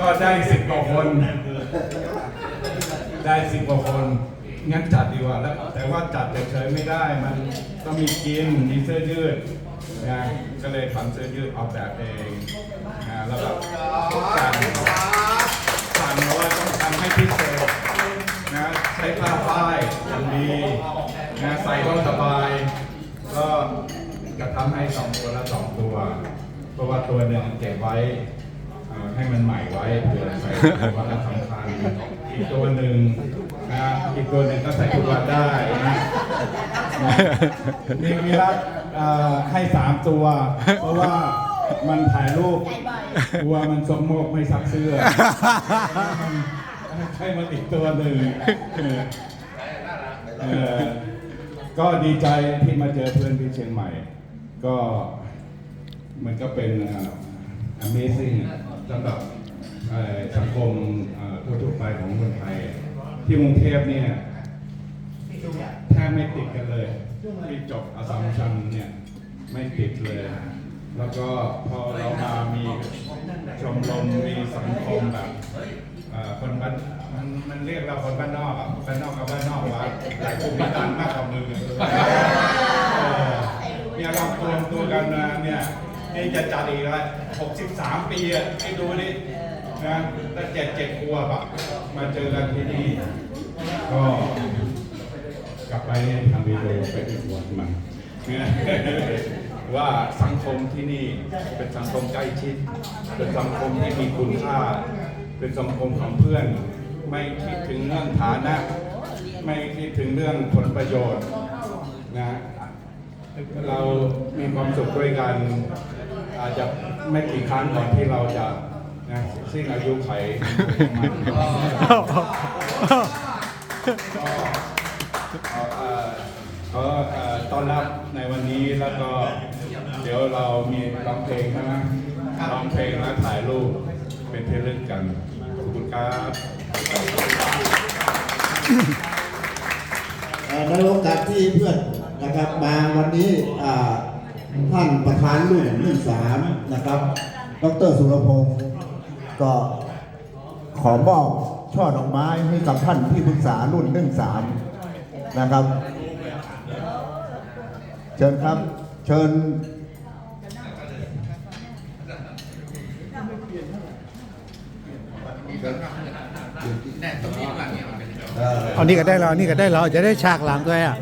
ก็ได้สิบกว่าคน ได้สิบกว่าคน งั้นจัดดีกว่าแล้วแต่ว่าจัดเฉยๆไม่ได้ มันต้องมีกิน มีเสื้อยืดนะก็เลยทำเสื้อยืดออกแบบเองนะแล้วก็สั่งสั่งเอาต้องทำให้พิเศษนะใช้ผ้าฝ้ายอย่างดีนะใส่ก็สบาย ก็จะทำให้สองตัวละสองตัว เพราะว่าตัวหนึ่งเก็บไว้ ให้มันใหม่ไว้เผื่อใส่ทุกวันละสำคัญอีกตัวหนึ่งนะอีกตัวหนึ่งก็ใส่ทุกวันได้นะมีมีรักเอ่อให้สามตัว เพราะว่ามันถ่ายรูปกลัวมันสมโมกไม่ซักเสื้อให้มันอีกตัวหนึ่งเออก็ดีใจที่มาเจอเพื่อนที่เชียงใหม่ ก็มันก็เป็นเอ่อ Amazing สำหรับสังคมเอ่อทั่วๆไปของคนไทย ที่กรุงเทพเนี่ยแทบไม่ติดกันเลยที่จบอสสัมชัญเนี่ยไม่ติดเลย แล้วก็พอเรามามีชมรมมีสังคมแบบคนบ้านมันมันเรียกเราคนบ้านนอกบ้านนอกกับบ้านนอกวะแต่กลุ่มพิการมากกว่ามืออเนี่ยเรารวมตัวกันมาเนี่ย นี่จะจัดอีกแล้ว63 ปีอะให้ดูนี่นะตั้งเจ็ดเจ็ดขวบอะมาเจอกันที่นี่ก็กลับไปทำวิดีโอไปอีกวันมันว่าสังคมที่นี่เป็นสังคมใกล้ชิด เป็นสังคมที่มีคุณค่า เป็นสังคมของเพื่อน ไม่คิดถึงเรื่องฐานะ ไม่คิดถึงเรื่องผลประโยชน์นะ เรามีความสุขด้วยกัน อาจจะไม่กี่ครั้งก่อนที่เราจะนะสิ้นอายุไขของมันก็ต้อนรับในวันนี้แล้วก็เดี๋ยวเรามีร้องเพลงใช่ไหมร้องเพลงและถ่ายรูปเป็นเที่ระลึกกัน ขอบคุณครับในโอกาสที่เพื่อน นะครับ มาวันนี้ท่านประธานรุ่นรุ่สามนะครับ ดรสุรพงศ์ก็ขอมอบช่อดอกไม้ให้กับท่านที่ปรึกษารุ่นหนึ่งสามนะครับ เชิญครับ เชิญเอ่ออันนี้ก็ได้แล้วอันนี้ก็ได้แล้วจะได้ฉากหลังด้วยอะ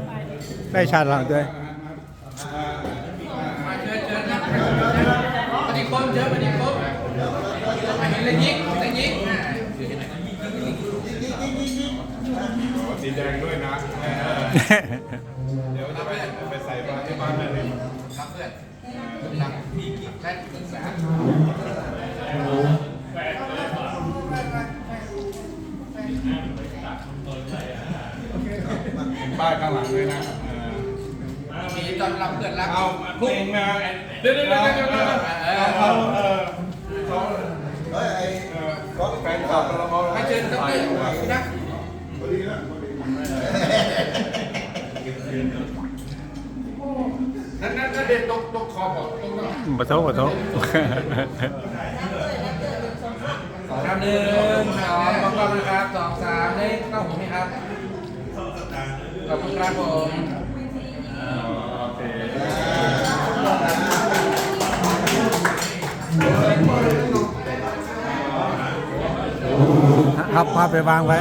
ได้ฉากหลังด้วยปฏิคมเจอปฏิคมมาเห็นเลยยิงเลยยิงสีแดงด้วยนะ เดี๋ยวจะไปไปใส่ปลาที่บ้านเลยครับเพื่อนหลังพี่กิ๊กและปรึกษาป้ายข้างหลังด้วยนะ เออมีตอนรับเพื่อนรักเอาเพลงมาเดี๋ยวเดี๋ยวเดี๋ยวเดี๋ยวเดี๋ยวเขาเออเขาเออเขาแฟนคลับเราเขาให้เชิญดรพี่นักนั่นนั่นนั่นเด็ดตกตกคอบอกตกตกบะโทบะโทครับหนึ่งสองมองกล้องนะครับสองสามเลขเก้าผมไหมครับขอบคุณครับผม ครับพาไปวางไว้